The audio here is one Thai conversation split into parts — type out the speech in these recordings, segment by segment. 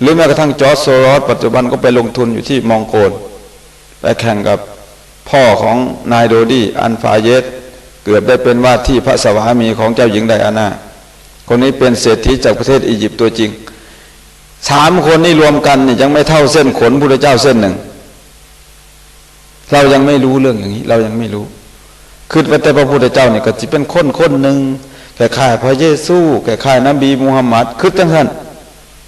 หรือแม้กระทั่งจอร์จโซรอสปัจจุบันก็ไปลงทุนอยู่ที่มองโกลไปแข่งกับพ่อของนายโดดี้อันฟาเยสเกือบได้เป็นว่าที่พระสวามีของเจ้าหญิงไดอาน่าคนนี้เป็นเศรษฐีจากประเทศอียิปต์ตัวจริงสามคนนี้รวมกันนี่ยังไม่เท่าเส้นขนพระเจ้าเส้นหนึ่ง เรายังไม่รู้เรื่องอย่างนี้ เรายังไม่รู้คือแต่พระพุทธเจ้าเนี่ยก็จะเป็นคนคนหนึ่งแก่ข่ายพระเยซูแก่ข่ายนบีมุฮัมมัดคือจังท่าน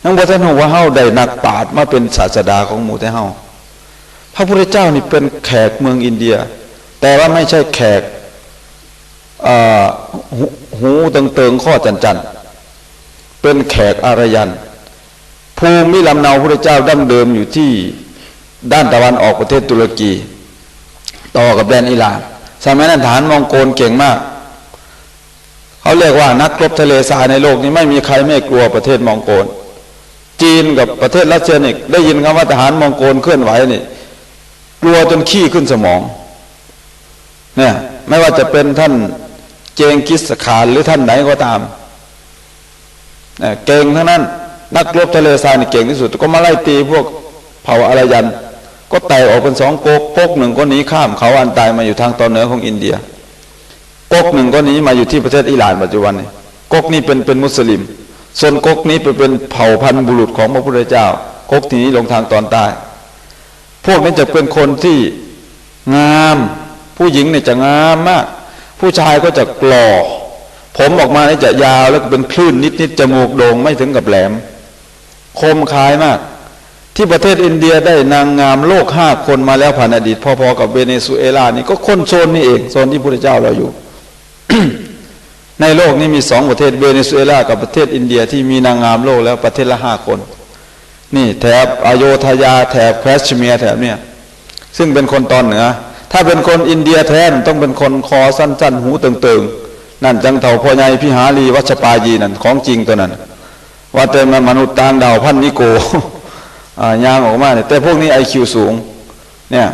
นังบ่ท่านว่าเฮาได้นักปราชญ์มาเป็นศาสดาของหมู่แต่เฮาพระพุทธเจ้านี่เป็นแขกเมืองอินเดีย แต่ว่าไม่ใช่แขกหูหูตึงเติงข้อจันจันเป็นแขกอารยัน ภูมิลำเนาพระเจ้าดั้งเดิมอยู่ที่ด้านตะวันออกประเทศตุรกี ต่อกับแดนอิหร่านสมัยนั้นฐานมองโกลเก่งมาก เขาเรียกว่านักรบทะเลทรายในโลกนี้ไม่มีใครไม่กลัวประเทศมองโกล จีนกับประเทศรัสเซียนี่ได้ยินคำว่าทหารมองโกลเคลื่อนไหวนี่กลัวจนขี้ขึ้นสมองเนี่ยไม่ว่าจะเป็นท่านเจงกิสขานหรือท่านไหนก็ตามเก่งทั้งนั้น นักรบทะเลทรายนี่เก่งที่สุด ก็มาไล่ตีพวกเผ่าอารยัน ก็แตกออกเป็นสองก๊กกกหนึ่งก็หนีข้ามเขาอันตายมาอยู่ทางตอนเหนือของอินเดียก๊กหนึ่งก็หนีมาอยู่ที่ประเทศอิหร่านปัจจุบันนี้ก๊กนี้เป็นเป็นมุสลิม ส่วนก๊กนี้ไปเป็นเผ่าพันธุ์บุรุษของพระพุทธเจ้าก๊กที่นี้ลงทางตอนใต้ พวกนี้จะเป็นคนที่งาม ผู้หญิงเนี่ยจะงามมาก ผู้ชายก็จะกล่อผมออกมาเนี่ยจะยาวแล้วก็เป็นคลื่นนิดๆจมูกโด่งไม่ถึงกับแหลม คมคายมาก ที่ประเทศอินเดียได้นางงามโลกห้าคนมาแล้วผ่านอดีตพอๆกับเวเนซุเอลานี่ก็คนโซนนี่เองโซนที่พระเจ้าเราอยู่ ในโลกนี้มีสองประเทศเวเนซุเอลากับประเทศอินเดียที่มีนางงามโลกแล้วประเทศละห้าคน นี่แถบอโยธยาแถบแคชเมียร์แถบเนี่ยซึ่งเป็นคนตอนเหนือถ้าเป็นคนอินเดียแท้ต้องเป็นคนคอสั้น ๆ หูตึงๆ นั่นจังเถ่าพ่อใหญ่พิหารีวัชปายีนั่นของจริงตัวนั้น ว่าแต่มันมนุษย์ต่างดาวพันนิโกยางออกมาเนี่ยแต่พวกนี้ไอคิวสูงเนี่ย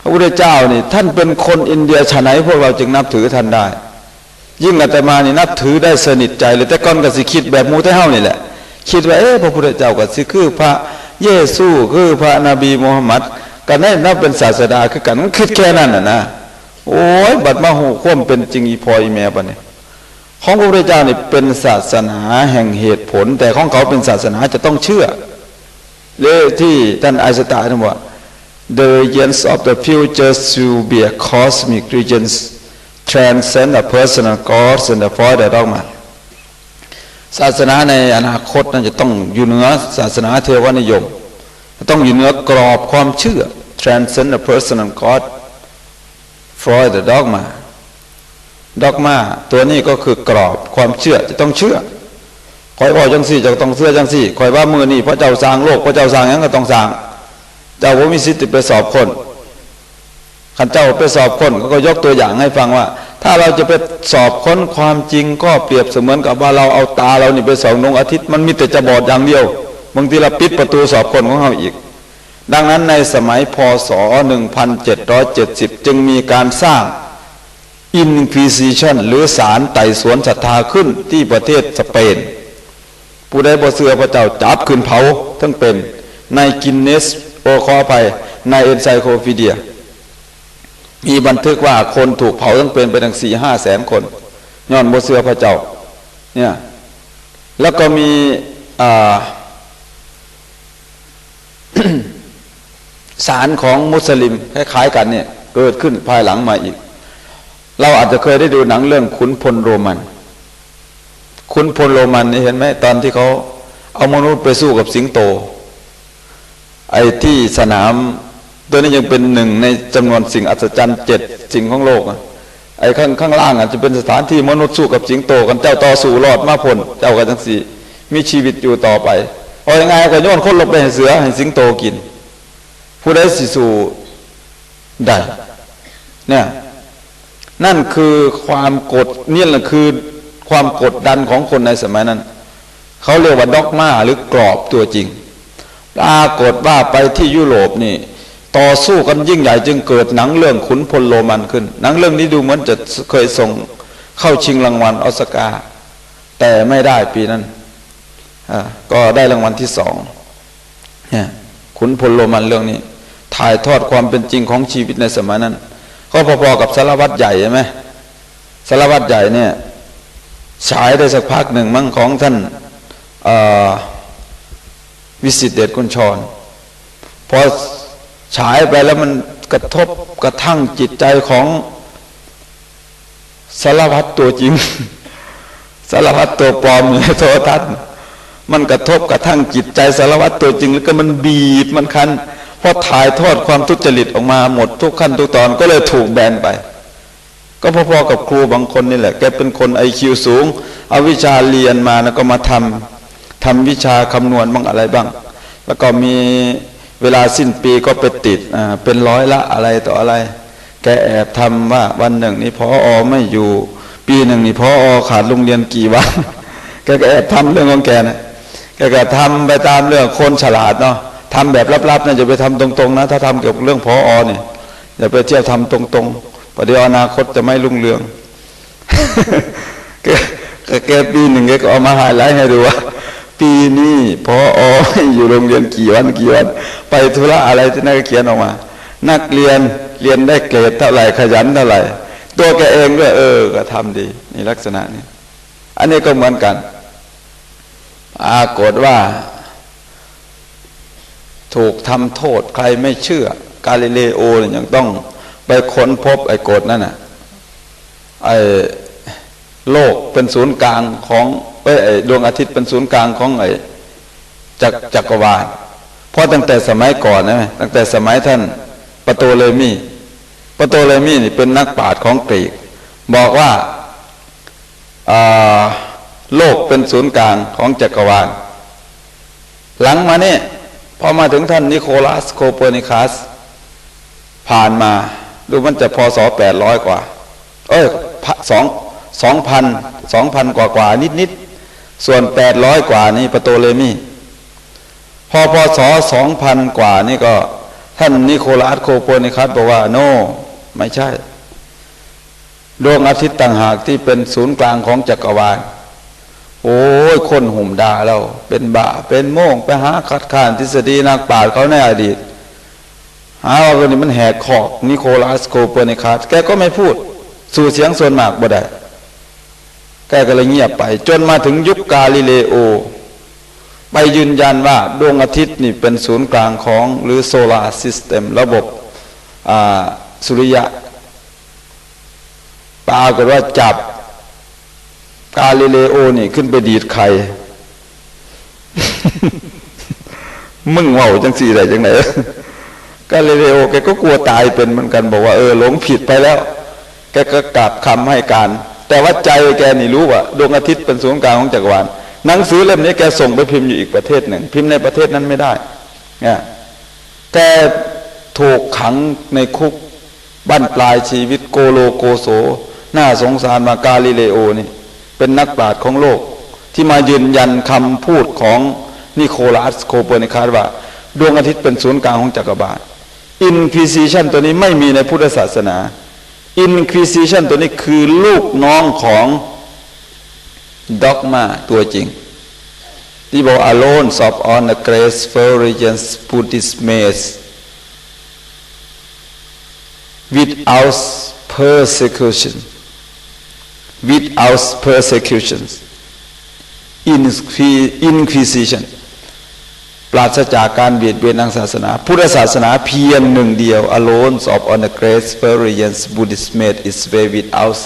พระพุทธเจ้านี่ท่านเป็นคนอินเดียชะไหนพวกเราจึงนับถือท่านได้ ยิ่งอาตมานี่นับถือได้สนิทใจเลยแต่ก่อนก็สิคิดแบบมูเตเฮานี่แหละ คิดว่าเอ๊ะพระพุทธเจ้าก็สิคือพระเยซูคือพระนบีมูฮัมมัดกันได้นับเป็นศาสดาคือกันมันคิดแค่นั้นน่ะนะโอ้ยบัดมาหูคว่มเป็นจริงอีพอยแม่ปะเนี่ยของพระพุทธเจ้านี่เป็นศาสนาแห่งเหตุผล แต่ของเขาเป็นศาสนาจะต้องเชื่อเลยที่ท่านไอสไตน์ว่า the regions of the future will be a cosmic regions transcend the personal gods and the father dogma ศาสนาในอนาคตนั้นจะต้องอยู่เหนือศาสนาเทวนิยม ต้องอยู่เหนือกรอบความเชื่อ transcend the personal god for the dogma dogma ตัวนี้ก็คือกรอบความเชื่อจะต้องเชื่อคอยบอกจังสี่จะต้องเสื้อจังสี่คอยว่ามือนี่พระเจ้าสร้างโลกพระเจ้าสร้างยังก็ต้องสร้างเจ้าว่ามีสิทธิ์ไปสอบคน ขันเจ้าไปสอบคนก็ยกตัวอย่างให้ฟังว่า ถ้าเราจะไปสอบค้นความจริงก็เปรียบเสมือนกับว่าเราเอาตาเรานี่ไปส่องดวงอาทิตย์มันมีแต่จะบอดอย่างเดียวบางทีเราปิดประตูสอบคนของเราอีก ดังนั้นในสมัยพศ 1770 จึงมีการสร้าง Inquisition หรือศาลไต่สวนศรัทธาขึ้นที่ประเทศสเปน ผู้ใดบ่เสือพระเจ้าจับขึ้นเผาทั้งเป็นในกินเนสโอคอไปในเอนไซโคฟีเดีย มีบันทึกว่าคนถูกเผาทั้งเป็นไปทั้งสี่ห้าแสนคนย้อนบ่เสือพระเจ้าเนี่ยแล้วก็มีสารของมุสลิมคล้ายๆกันเนี่ยเกิดขึ้นภายหลังมาอีก เราอาจจะเคยได้ดูหนังเรื่องขุนพลโรมัน ขุนพลโรมันนี่เห็นไหมตอนที่เขาเอามนุษย์ไปสู้กับสิงโต ไอ้ที่สนาม ตัวนี้ยังเป็นหนึ่งในจำนวนสิ่งอัศจรรย์เจ็ดสิ่งของโลกไอ้ข้างข้างล่างอาจจะเป็นสถานที่มนุษย์สู้กับสิงโตกันเจ้าต่อสู้รอดมาพ้นเจ้ากันทั้งสี่มีชีวิตอยู่ต่อไปเอายังไงก็โยนคนลงไปให้เสือให้สิงโตกิน ผู้ใดสิสู่ได้เนี่ยนั่นคือความกดนี่แหละคือความกดดันของคนในสมัยนั้น เขาเรียกว่าด็อกมาหรือกรอบตัวจริงปรากฏว่าไปที่ยุโรปนี่ ต่อสู้กันยิ่งใหญ่จึงเกิดหนังเรื่องขุนพลโรมันขึ้น หนังเรื่องนี้ดูเหมือนจะเคยส่งเข้าชิงรางวัลออสการ์แต่ไม่ได้ปีนั้นก็ได้รางวัลที่สองเนี่ยขุนพลโรมันเรื่องนี้ ถ่ายทอดความเป็นจริงของชีวิตในสมัยนั้น ก็พอๆกับสารวัตรใหญ่ใช่ไหมสารวัตรใหญ่เนี่ยฉายได้สักพักหนึ่งมั่งของท่านวิสิตเดชกุญชรพอ ฉายไปแล้วมันกระทบกระทั่งจิตใจของสารวัตรตัวจริงสารวัตรตัวปลอมอยู่ในโทรทัศน์มันกระทบกระทั่งจิตใจสารวัตรตัวจริง แล้วก็มันบีบมันคันพอถ่ายทอดความทุจริตออกมาหมดทุกขั้นทุกตอนก็เลยถูกแบนไป ก็พอๆกับครูบางคนนี่แหละแกเป็นคนไอคิวสูง เอาวิชาเรียนมาแล้วก็มาทำทำวิชาคำนวณบ้างอะไรบ้าง แล้วก็มี เวลาสิ้นปีก็ไปติดเป็นร้อยละอะไรต่ออะไร แกแอบทำว่าวันหนึ่งนี่พออไม่อยู่ ปีหนึ่งนี่พออขาดโรงเรียนกี่วันแกก็แอบทำเรื่องของแกนะแกก็ทำไปตามเรื่องคนฉลาดเนาะทำแบบลับๆนะจะไปทำตรงๆนะ ถ้าทำเกี่ยวกับเรื่องพออเนี่ยอย่าไปเที่ยวทำตรงๆประเดี๋ยวอนาคตจะไม่รุ่งเรืองแกแกปีหนึ่งแกก็เอามาไฮไลท์ให้ดูว่า ปีนี้พอออยู่โรงเรียนกี่วันกี่วัน ไปธุระอะไรที่นักเขียนออกมา นักเรียนเรียนได้เกรดเท่าไหร่ขยันเท่าไหร่ ตัวแกเองด้วยเออก็ทำดีนี่ลักษณะนี้ อันนี้ก็เหมือนกันปรากฏว่า ถูกทำโทษใครไม่เชื่อกาลิเลโอเนี่ยยังต้องไปค้นพบไอ้กฎนั่นน่ะไอ้โลกเป็นศูนย์กลางของ ดวงอาทิตย์เป็นศูนย์กลางของไอ้จักรจักรวาลเพราะตั้งแต่สมัยก่อนนะตั้งแต่สมัยท่านปโตเลมีปโตเลมีนี่เป็นนักปราชญ์ของกรีก บอกว่าโลกเป็นศูนย์กลางของจักรวาล หลังมาเนี่ยพอมาถึงท่านนิโคลัสโคเปอร์นิคัส ผ่านมาดูมันจะพอสอแปดร้อยกว่า เอ้ยสองสองพันสองพันกว่ากว่านิดนิด ส่วนแปดร้อยกว่านี่ปโตเลมีพอพอสองพันกว่านี่ก็ ท่านนิโคลัสโคเปอร์นิคัสบอกว่าโนไม่ใช่ดวงอาทิตย์ต่างหากที่เป็นศูนย์กลางของจักรวาล โอ้ยคนหุ่มด่าเรา เป็นบาเป็นโม่งไปหาคัดค้านทฤษฎีนักปราชญ์เขาในอดีตหาว่าคนนี้มันแหกขอกนิโคลัสโคเปอร์นิคัสแกก็ไม่พูด สู่เสียงส่วนมากบ่ได้ แกก็เลยเงียบไป จนมาถึงยุคกาลิเลโอ ไปยืนยันว่าดวงอาทิตย์นี่เป็นศูนย์กลางของหรือโซลาร์ซิสเต็มระบบสุริยะปรากฏว่าจับกาลิเลโอนี่ขึ้นไปดีดไข่มึงเว่าจังสี่ได้จังไหนกาลิเลโอแกก็กลัวตายเป็นเหมือนกันบอกว่าเออหลงผิดไปแล้ว แกก็กลับคำให้การ แต่ว่าใจแกนี่รู้ว่าดวงอาทิตย์เป็นศูนย์กลางของจักรวาลหนังสือเล่มนี้แกส่งไปพิมพ์อยู่อีกประเทศหนึ่ง พิมพ์ในประเทศนั้นไม่ได้เนี่ยแกถูกขังในคุกบั้นปลายชีวิตโกโลโกโสน่าสงสารมากาลิเลโอนี่ เป็นนักปราชญ์ของโลก ที่มายืนยันคำพูดของนิโคลัสโคเปอร์นิคัสว่า ดวงอาทิตย์เป็นศูนย์กลางของจักรวาลอินควิซิชันตัวนี้ไม่มีในพุทธศาสนา อินควิซิชันตัวนี้คือลูกน้องของด็อกมาตัวจริง ที่บอก alone of on the graceful regions Buddhist maze without persecution without persecutions inquisition ปราศจากการเบียดเบียนทางศาสนา พุทธศาสนาเพียงหนึ่งเดียว alone of on the great experience Buddhist made its way without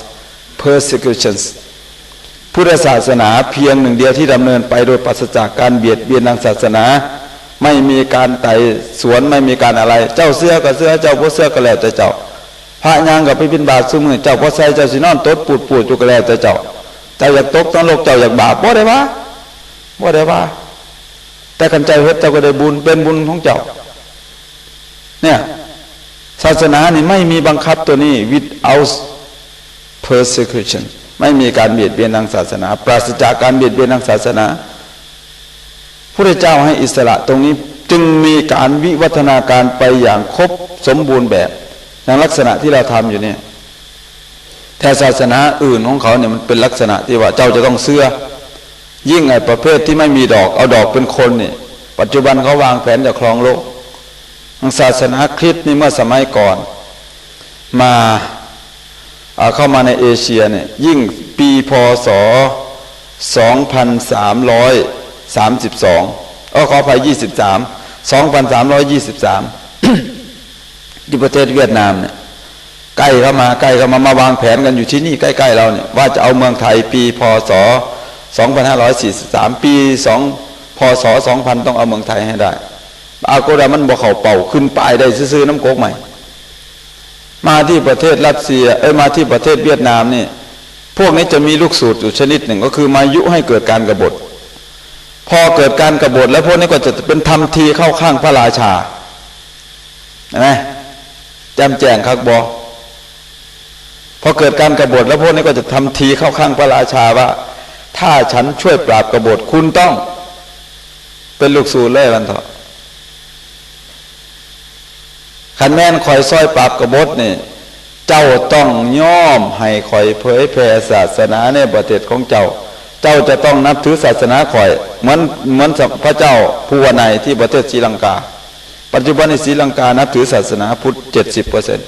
persecutions พุทธศาสนาเพียงหนึ่งเดียวที่ดำเนินไปโดยปราศจากการเบียดเบียนทางศาสนา ไม่มีการไต่สวนไม่มีการอะไร เจ้าเสื้อก็เสื้อเจ้าพ่เสื้อก็แล้วแต่เจ้า พระยางกับไปบินบาทซุมือเจ้าพ่ใส่เจ้าสินอนตดปูดปูดจุกแล้วแต่เจ้าเจ้าอยากตกต้องโลกเจ้าอยากบาปบ่ได้ว่าบ่ได้ว่า แต่กันใจเฮ็ดเจ้าก็ได้บุญเป็นบุญของเจ้า เนี่ย ศาสนานี่ไม่มีบังคับตัวนี้ without persecution ไม่มีการเบียดเบียนทางศาสนา ปราศจากการเบียดเบียนทางศาสนาพระเจ้าให้อิสระตรงนี้จึงมีการวิวัฒนาการไปอย่างครบสมบูรณ์แบบอย่างลักษณะที่เราทำอยู่เนี่ยแต่ศาสนาอื่นของเขาเนี่ยมันเป็นลักษณะที่ว่าเจ้าจะต้องเสื้อ ยิ่งไอ้ประเภทที่ไม่มีดอกเอาดอกเป็นคนเนี่ยปัจจุบันเขาวางแผนจะครองโลกทางศาสนาคริสต์นี่เมื่อสมัยก่อน มาเอาเข้ามาในเอเชียเนี่ยยิ่งปีพศ 2332เออขออภัย23 2323ที่ประเทศเวียดนามเนี่ยใกล้เข้ามาใกล้เข้ามามาวางแผนกันอยู่ที่นี่ใกล้ๆเราเนี่ยว่าจะเอาเมืองไทยปีพศ 2543 ปี2พศ2000 ต้องเอาเมืองไทยให้ได้อาโกดามันบอกเขาเป่าขึ้นป้ายได้ซื้อน้ำโกกใหม่ มาที่ประเทศรัสเซีย เอ้ยมาที่ประเทศเวียดนามนี่พวกนี้จะมีลูกสูตรอยู่ชนิดหนึ่งก็คือมายุให้เกิดการกรบฏ พอเกิดการกรบฏแล้วพวกนี้ก็จะเป็นทำทีเข้าข้างพระราชาเห็นไหมจำแจงคักบอพอเกิดการกรบฏแล้วพวกนี้ก็จะทำทีเข้าข้างพระราชาว่า ถ้าฉันช่วยปราบกบฏคุณต้อง เป็นลูกสูรเลยวันเถอะขันแม่นคอยซอยปราบกบฏนี่เจ้าต้องย่อมให้คอยเผยแผ่ศาสนาในประเทศของเจ้า เจ้าจะต้องนับถือศาสนาคอย เหมือนเหมือนพระเจ้าภูวนัยที่ประเทศศรีลังกา ปัจจุบันในศรีลังกานับถือศาสนาพุทธเจ็ดสิบเปอร์เซ็นต์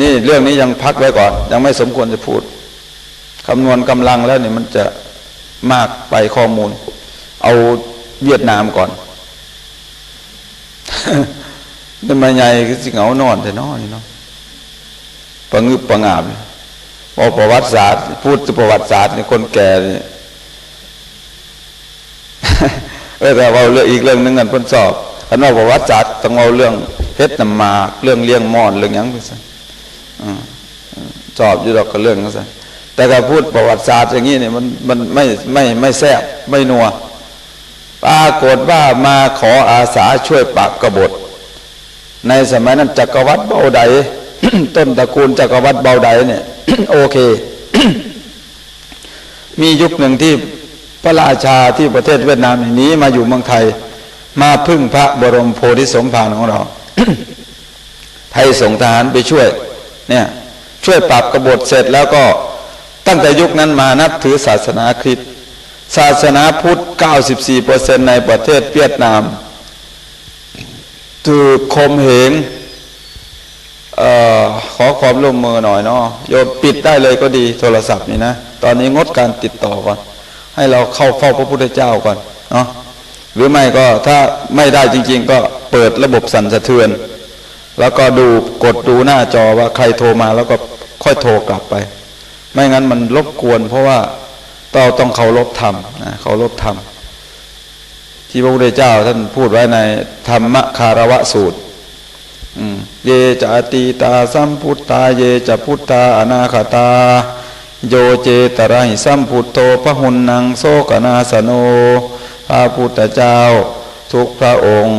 นี่เรื่องนี้ยังพักไว้ก่อน ยังไม่สมควรจะพูดคำนวณกำลังแล้วเนี่ยมันจะมากไปข้อมูล เอาเวียดนามก่อนนี่มาใหญ่คือสิเหงานอนแต่นอนนี่เนาะประงึบประงาบพอประวัติศาสตร์ พูดถึงประวัติศาสตร์นี่คนแก่นี่เออแต่ว่าเรื่องอีกเรื่องนึงกันพ้นสอบอันว่าประวัติศาสตร์ต้องเอาเรื่องเพชรนำมาเรื่องเลี้ยงมอนเรื่องยังไปซะ สอบอยู่ดอกก็เรื่องนั้นซะแต่ถ้าพูดประวัติศาสตร์อย่างนี้เนี่ยมันมันไม่ไม่ไม่แซ่บไม่นัวปรากฏว่ามาขออาสาช่วยปราบกบฏ ในสมัยนั้นจักรวรรดิเบาใดต้นตระกูลจักรวรรดิเบาใดเนี่ยโอเค มียุคหนึ่งที่พระราชาที่ประเทศเวียดนามนี้มาอยู่เมืองไทย มาพึ่งพระบรมโพธิสมภารของเรา ไทยส่งทหารไปช่วย เนี่ยช่วยปราบกบฏเสร็จแล้วก็ตั้งแต่ยุคนั้นมานับถือศาสนาคริสต์ศาสนาพุทธ 94%ในประเทศเวียดนามถูกคมเหงออขอความร่วมมือหน่อยเนาะโยมปิดได้เลยก็ดีโทรศัพท์นี่นะ ตอนนี้งดการติดต่อก่อน ให้เราเข้าเฝ้าพระพุทธเจ้าก่อนเนาะหรือไม่ก็ถ้าไม่ได้จริง ๆ ก็เปิดระบบสั่นสะเทือน แล้วก็ดูกดดูหน้าจอว่าใครโทรมาแล้วก็ค่อยโทรกลับไป ไม่งั้นมันรบกวน เพราะว่าเราต้องเคารพธรรมนะเคารพธรรมที่พระพุทธเจ้าท่านพูดไว้ในธรรมคารวะสูตรเยจะตีตาสัมพุตตา เยจะพุตตาอนาคตา โยเจตระหิสัมพุตโตพระหุนนางโซกนาสโนพระพุทธเจ้า ทุกพระองค์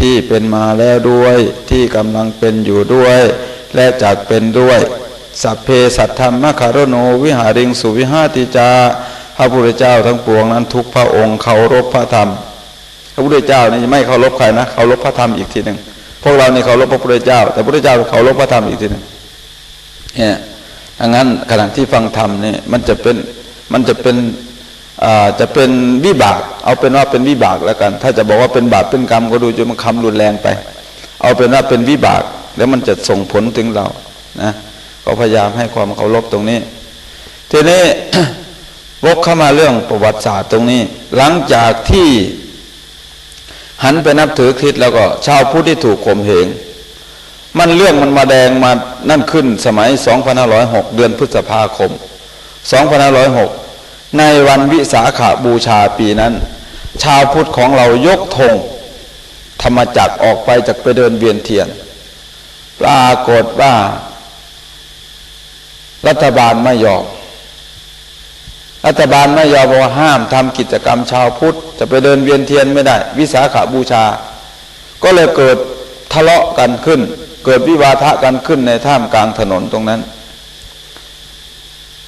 ที่เป็นมาแล้วด้วยที่กำลังเป็นอยู่ด้วย และจากเป็นด้วย สัพเพสัตธรรมคารโนวิหาริงสุวิหาติจาพระพุทธเจ้าทั้งปวงนั้นทุกพระองค์เคารพพระธรรม พระพุทธเจ้านี่ไม่เคารพใครนะเคารพพระธรรมอีกทีหนึ่งพวกเรานี่เคารพพระพุทธเจ้า แต่พระพุทธเจ้าเคารพพระธรรมอีกทีหนึ่งเนี่ยดังนั้นขณะที่ฟังธรรมนี่มันจะเป็นมันจะเป็น จะเป็นวิบาก เอาเป็นว่าเป็นวิบากแล้วกัน ถ้าจะบอกว่าเป็นบาปเป็นกรรมก็ดูจนมันคำรุนแรงไป เอาเป็นว่าเป็นวิบาก แล้วมันจะส่งผลถึงเรานะก็พยายามให้ความเคารพตรงนี้ ทีนี้วกเข้ามาเรื่องประวัติศาสตร์ตรงนี้ หลังจากที่หันไปนับถือคริสต์แล้วก็ชาวพุทธที่ถูกข่มเหงมันเรื่องมันมาแดงมานั่นขึ้นสมัย 2506 เดือนพฤษภาคม 2506 ในวันวิสาขาบูชาปีนั้น ชาวพุทธของเรายกธงธรรมจักรออกไปจากไปเดินเวียนเทียน ปรากฏว่า รัฐบาลไม่ยอมรัฐบาลไม่ยอมบอกว่าห้ามทำกิจกรรมชาวพุทธ จะไปเดินเวียนเทียนไม่ได้ วิสาขาบูชา ก็เลยเกิดทะเลาะกันขึ้น เกิดวิวาทะกันขึ้นในท่ามกลางถนนตรงนั้น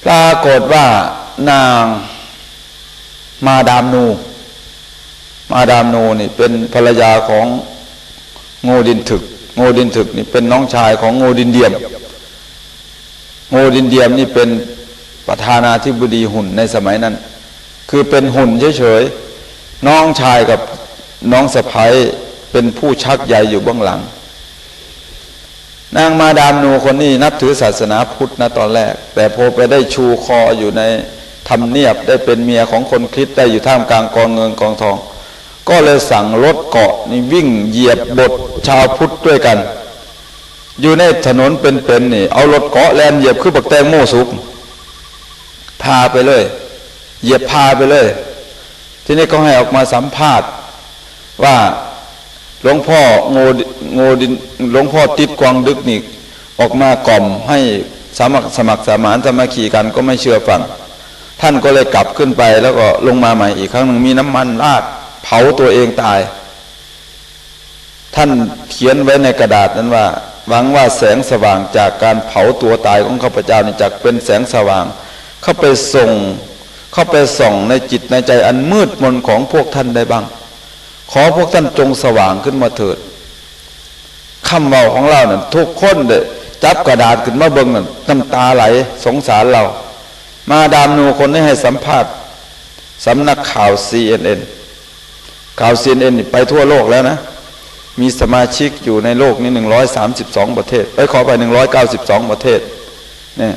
ปรากฏว่า นางมาดามนู มาดามนูนี่เป็นภรรยาของโงดินถึก โงดินถึกนี่เป็นน้องชายของโงดินเดียม โงดินเดียมนี่เป็นประธานาธิบดีหุ่นในสมัยนั้น คือเป็นหุ่นเฉยๆ น้องชายกับน้องสะพ้ายเป็นผู้ชักใหญ่อยู่เบื้องหลัง นางมาดามนูคนนี้นับถือศาสนาพุทธนะตอนแรก แต่พอไปได้ชูคออยู่ใน ทำเนียบได้เป็นเมียของคนคริสได้อยู่ท่ามกลางกองเงินกองทอง ก็เลยสั่งรถเกาะนี่วิ่งเหยียบบทชาวพุทธด้วยกัน อยู่ในถนนเป็นๆนี่เอารถเกาะแลนเหยียบคือบักแตงโมสุกพาไปเลย เหยียบพาไปเลย ทีนี้ก็ให้ออกมาสัมภาษณ์ว่าหลวงพ่อโงโงดินหลวงพ่อติดกวางดึกนี่ออกมากล่อมให้สมัครสมัครสมานสามัคคีกันก็ไม่เชื่อฟัง ท่านก็เลยกลับขึ้นไป แล้วก็ลงมาใหม่อีกครั้งหนึ่งมีน้ำมันราดเผาตัวเองตาย ท่านเขียนไว้ในกระดาษนั้นว่าหวังว่าแสงสว่างจากการเผาตัวตายของข้าพเจ้านี่จากเป็นแสงสว่าง เข้าไปส่ง เข้าไปส่องในจิตในใจอันมืดมนของพวกท่านได้บ้าง ขอพวกท่านจงสว่างขึ้นมาเถิดคำเบาของเราเนี่ยทุกคนเด้จับกระดาษขึ้นมาเบิ่งนั่นน้ำตาไหลสงสารเรา มาดามนูคนนี้ให้สัมภาษณ์สำนักข่าว CNN ข่าว CNN ไปทั่วโลกแล้วนะ มีสมาชิกอยู่ในโลกนี้ 132 ประเทศไปขอไป 192 ประเทศเนี่ย